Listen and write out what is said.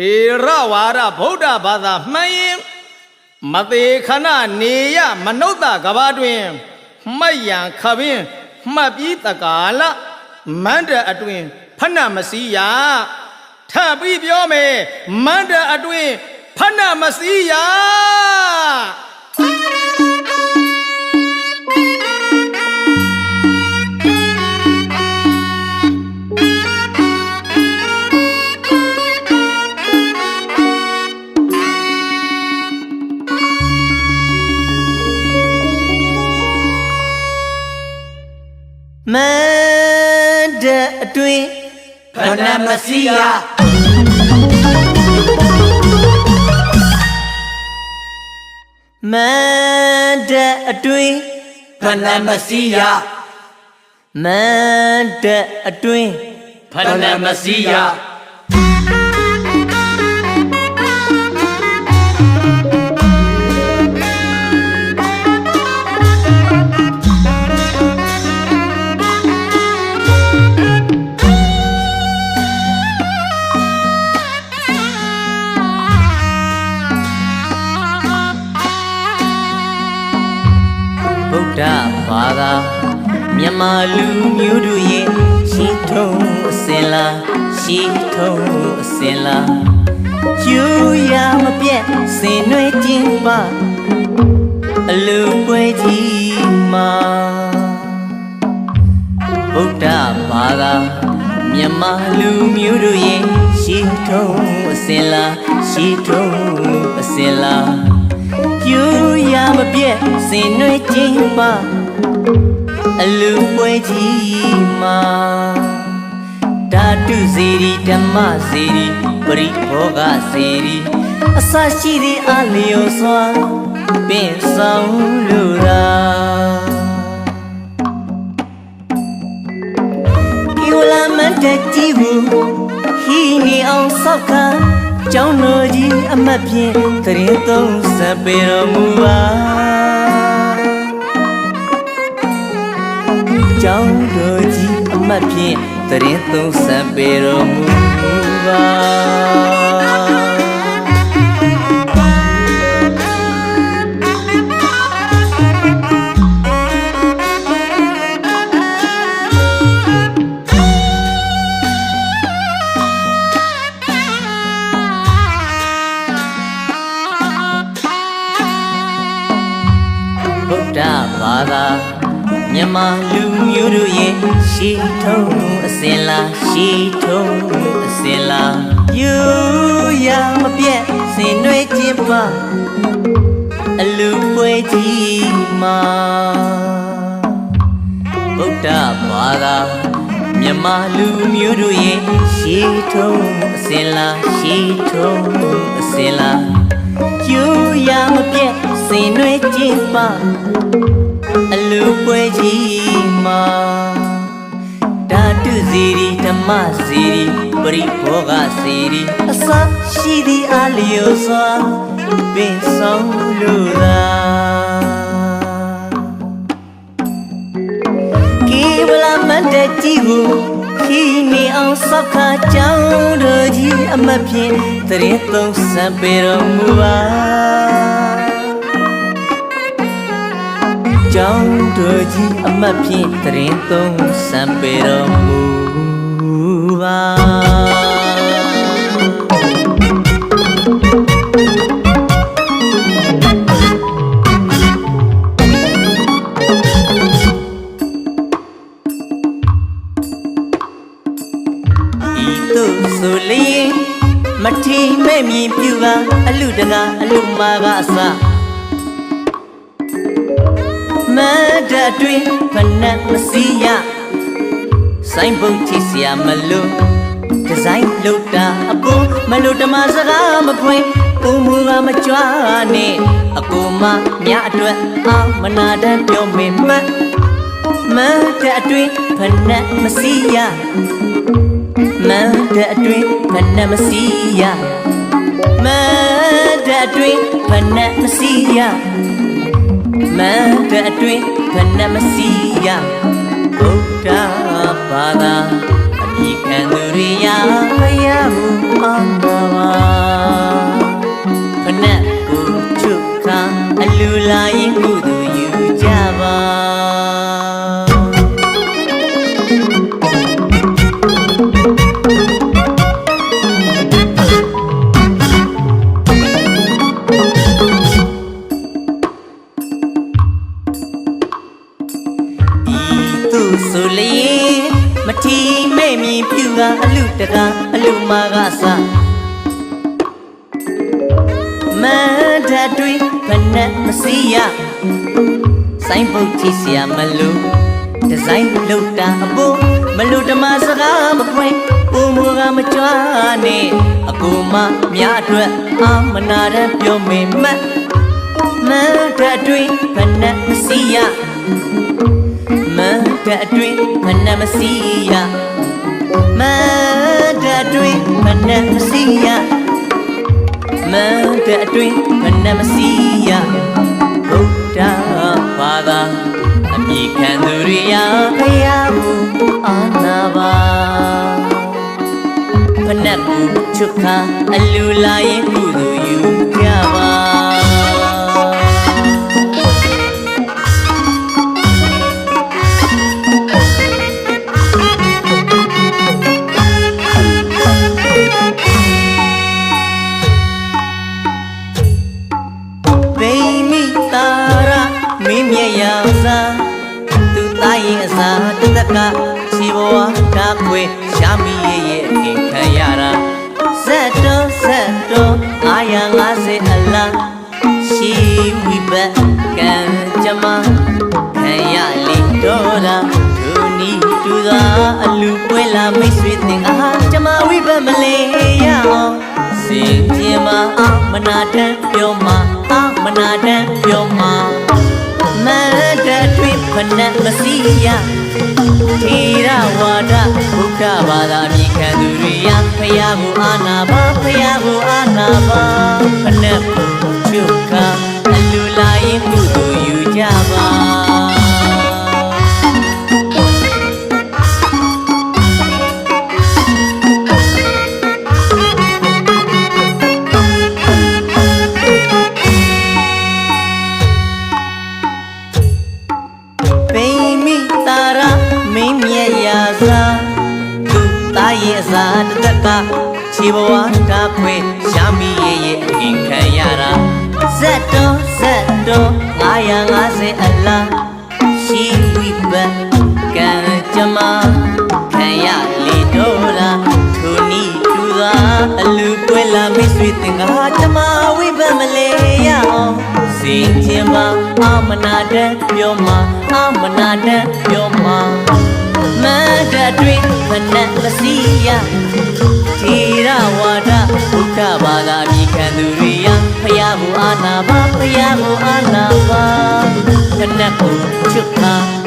ထေရဝါဒဗုဒ္ဓဘာသာမှန်ရင်မသေးခဏနေရမနုဿကဘာတွင်မှတ်ရန်ခပင်းမှတ်ပြီးတကာလမန္တအတွင်ဖဏမစီရထပ်ပြီးပြောမယ်မန္တအတွင်ဖဏမစီရ မန္တအတွင်ဖဏမစီယမန္တအတွင်ဖဏမစီယမန္တအတွင်ဖဏမစီယ ဘာသာမြန်မာလူမျိုးတို့ရဲ့ရှင်းထုံးအစင်လာရှင်းထုံးအစင်လာယူရမပြတ်စင်နွယ်ခြင်းပါအလူပွဲကြီးမှာဗုဒ္ဓဘာသာမြန်မာလူမျိုးတို့ရဲ့ရှင်းထုံးအစင်လာရှင်းထုံးအစင်လာယူရမပြည့်စင်နွေးခြင်းပါ အလူပွဲကြီးမှာဓာတုစေရီဓမ္မစေရီပရိဘောဂစေရီအစရှိသည့်အလျော်စွာပင်ဆောင်လိုရာဒီဝလာမန်တက်ကြီးဘူးဟီနီအောင်ဆောက်ခါကျောင်းတော်ကြီးအမတ်ဖြင့်တရင်သုံးဆက်ပေတော်မူပါ ကျောင်းတော်ကြီးအမတ်ဖြင့်တရင်သုံးဆက်ပေတော်မူပါဗုဒ္ဓဘာသာ မြန်မာလူမျိုးတို့ရဲ့ရှေးထုံးအစင်လာရှေးထုံးအစင်လာယူရမပြတ်စင်နွေးခြင်းပါအလူပွဲကြီးမှာဗုဒ္ဓဘာသာမြန်မာလူမျိုးတို့ရဲ့ရှေးထုံးအစင်လာရှေးထုံးအစင်လာကျူရမပြတ်စင်နွေးခြင်းပါအ လူပွဲကြီးမှာဓာတုစီရီဓမ္မစီရီပရိဘောဂစီရီအစရှိသည့်အလျော်စွာပင်ဆောင်လိုသာကေဝလမန္တကြီးကိုခီနေအောင်ဆောက်ခါကြောင်းတော်ကြီးအမတ်ဖြင့်တရင်သုံးဆံပေတော်မူပါ ကြောင်းတော်ကြီးအမတ်ဖြင့်တရင်သုံးဆံပေတော်မူပါဤသို့ဆိုလျင်မထီမဲ့မြင်ပြူပါအလူတကာအလူမာကအစ အတွင်ဖနက်မစီရဆိုင်ပုံချီစရာမလို့ဒီဇိုင်းလုပ်တာအကိုမလို့တမစကားမဖွင့်ဦးမူကမကြွားနဲ့အကိုမမြအတွက်အာမနာတမ်းပြောမေမှတ်မတ်တအတွင်ဖနက်မစီရမန်တဲ့အတွင်းဖနက်မစီရမန်တဲ့အတွင်းဖနက်မစီရမန်တဲ့အတွင်း ခဏမစီရဗုဒ္ဓဘာသာအမိခံသူရိယာဖယားမူအောင်ပါပါခဏကိုချုပ်ခံအလူလာရင်ကုသူ တတွေဖနက်မစီရဆိုင်ပုတ်ချီစရာမလို့ဒီဇိုင်းလောက်တာအပေါ်မလို့ဓမ္မစကားမဖွင့်ပုံမူကမကြွားနဲ့အကူမများအတွက်အာမနာရန်ပြောမေမတ်မန္တတွေဖနက်မစီရမန္တအတွင်းမနမစီယမန္တအတွင်းမနမစီယ မန္တအတွင်းမနမစီယဘုရားဘာသာအမိခံသူရိယာဖယားမူအာနာပါဖနက်ကူချုပ်ခါအလူလာရင်ကုသို ကချီဘဝဓာခွေရှာမီရဲ့ရဲ့အင်ခံရတာဇက်တော်ဇက်တော်950အလားရှိဝိဘတ်ကံကြမခံရလေတော်တာဒုနီတူသာအလူပွဲလာမိတ်ဆွေတင်အားကြမဝိဘတ်မလေးရအောင်စင်ကြင်မအာမနာတန်ပြောမအာမနာတန်ပြောမမန္တထွေဖနက်မစီယ ထေရဝါဒဘုရားဘာသာမြင်ခံသူရိယဖယားကိုအာနာပါဖယားကိုအာနာပါဖနက်ချုပ်က ခြေဘဝတာခွေရှာမီရဲ့ရဲ့အင်ခံရတာဇက်တော်ဇက်တော်950အလားရှိဝိပတ်ကံကြမခံရလေတော်လားထိုနီတူသာအလူပွဲလာမိတ်ဆွေတင်ကကြမဝိပတ်မလဲရအောင်စင်ချင်ပါအာမနာတဲ့ပြောမှာအာမနာတဲ့ပြောမှာမန္တတွင်ဖနက်မစီယ ထေရဝါဒဘုရားဘာသာမြည်ခံသူရိယဖယားကိုအာနာပါဖယားကိုအာနာပါဖနက်ကိုချွတ်ခါအလူ